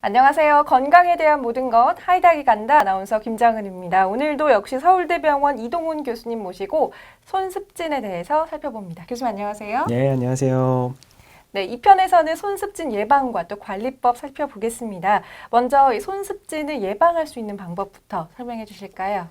안녕하세요. 건강에 대한 모든 것 하이닥이 간다 아나운서 김장은입니다. 오늘도 역시 서울대병원 이동훈 교수님 모시고 손습진에 대해서 살펴봅니다. 교수님 안녕하세요. 네, 안녕하세요. 네, 이 편에서는 손습진 예방과 또 관리법 살펴보겠습니다. 먼저 이 손습진을 예방할 수 있는 방법부터 설명해 주실까요?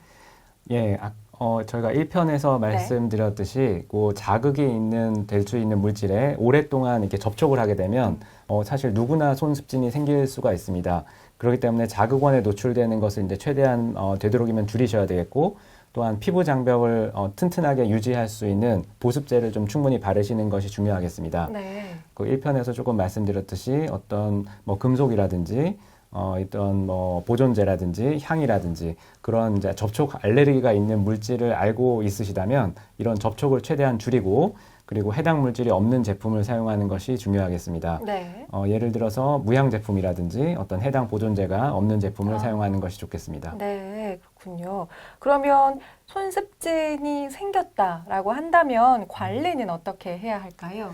예, 아, 어, 저희가 1편에서 말씀드렸듯이 그 자극이 있는 될 수 있는 물질에 오랫동안 이렇게 접촉을 하게 되면 어, 사실 누구나 손습진이 생길 수가 있습니다. 그렇기 때문에 자극원에 노출되는 것을 이제 최대한 어, 되도록이면 줄이셔야 되겠고 또한 피부 장벽을 어, 튼튼하게 유지할 수 있는 보습제를 좀 충분히 바르시는 것이 중요하겠습니다. 네. 그 1편에서 조금 말씀드렸듯이 어떤 뭐 금속이라든지 어, 있던 뭐 보존제라든지 향이라든지 그런 이제 접촉 알레르기가 있는 물질을 알고 있으시다면 이런 접촉을 최대한 줄이고 그리고 해당 물질이 없는 제품을 사용하는 것이 중요하겠습니다. 네. 어, 예를 들어서 무향 제품이라든지 어떤 해당 보존제가 없는 제품을 아. 사용하는 것이 좋겠습니다. 네, 그렇군요. 그러면 손습진이 생겼다라고 한다면 관리는 어떻게 해야 할까요?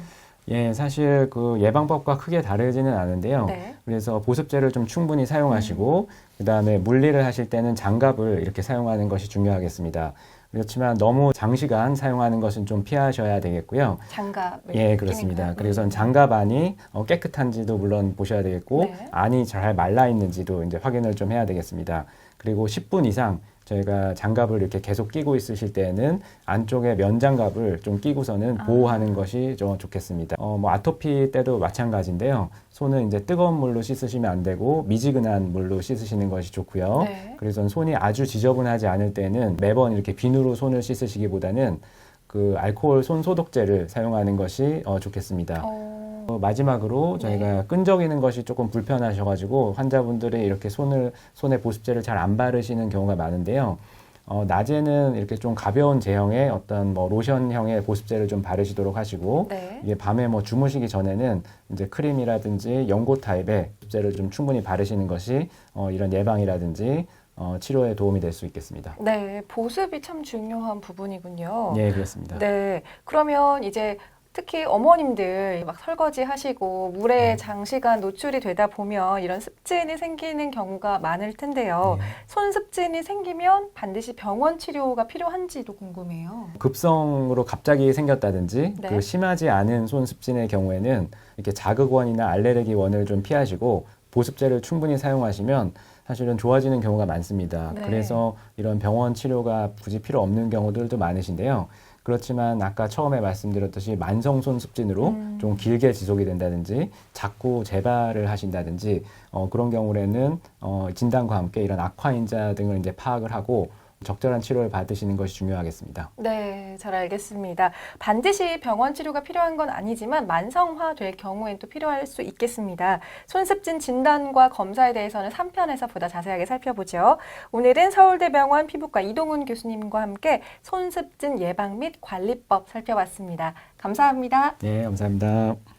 예, 사실 그 예방법과 크게 다르지는 않은데요. 네. 그래서 보습제를 좀 충분히 사용하시고 그다음에 물리를 하실 때는 장갑을 이렇게 사용하는 것이 중요하겠습니다. 그렇지만 너무 장시간 사용하는 것은 좀 피하셔야 되겠고요. 장갑. 예, 그렇습니다. 그래서 장갑 안이 어, 깨끗한지도 물론 보셔야 되겠고 네. 안이 잘 말라 있는지도 이제 확인을 좀 해야 되겠습니다. 그리고 10분 이상 저희가 장갑을 이렇게 계속 끼고 있으실 때는 안쪽에 면장갑을 좀 끼고서는 아. 보호하는 것이 좀 좋겠습니다. 어, 뭐 아토피 때도 마찬가지인데요. 손은 이제 뜨거운 물로 씻으시면 안 되고 미지근한 물로 씻으시는 것이 좋고요. 네. 그래서 손이 아주 지저분하지 않을 때는 매번 이렇게 비누로 손을 씻으시기보다는 그 알코올 손 소독제를 사용하는 것이 어, 좋겠습니다. 어, 어, 마지막으로 저희가 끈적이는 것이 조금 불편하셔가지고 환자분들이 이렇게 손을 손에 보습제를 잘 안 바르시는 경우가 많은데요. 어, 낮에는 이렇게 좀 가벼운 제형의 어떤 뭐 로션형의 보습제를 좀 바르시도록 하시고 네. 이게 밤에 뭐 주무시기 전에는 이제 크림이라든지 연고 타입의 보습제를 좀 충분히 바르시는 것이 어, 이런 예방이라든지 어, 치료에 도움이 될 수 있겠습니다. 네, 보습이 참 중요한 부분이군요. 예, 그렇습니다. 네, 그러면 이제 특히 어머님들 막 설거지 하시고 물에 네. 장시간 노출이 되다 보면 이런 습진이 생기는 경우가 많을 텐데요. 네. 손습진이 생기면 반드시 병원 치료가 필요한지도 궁금해요. 급성으로 갑자기 생겼다든지 네. 그 심하지 않은 손습진의 경우에는 이렇게 자극원이나 알레르기 원을 좀 피하시고 보습제를 충분히 사용하시면 사실은 좋아지는 경우가 많습니다. 네. 그래서 이런 병원 치료가 굳이 필요 없는 경우들도 많으신데요. 그렇지만 아까 처음에 말씀드렸듯이 만성 손 습진으로 음. 좀 길게 지속이 된다든지 자꾸 재발을 하신다든지 어, 그런 경우에는 어, 진단과 함께 이런 악화인자 등을 이제 파악을 하고 적절한 치료를 받으시는 것이 중요하겠습니다. 네, 잘 알겠습니다. 반드시 병원 치료가 필요한 건 아니지만 만성화 될 경우엔 또 필요할 수 있겠습니다. 손습진 진단과 검사에 대해서는 3편에서 보다 자세하게 살펴보죠. 오늘은 서울대병원 피부과 이동훈 교수님과 함께 손습진 예방 및 관리법 살펴봤습니다. 감사합니다. 네, 감사합니다.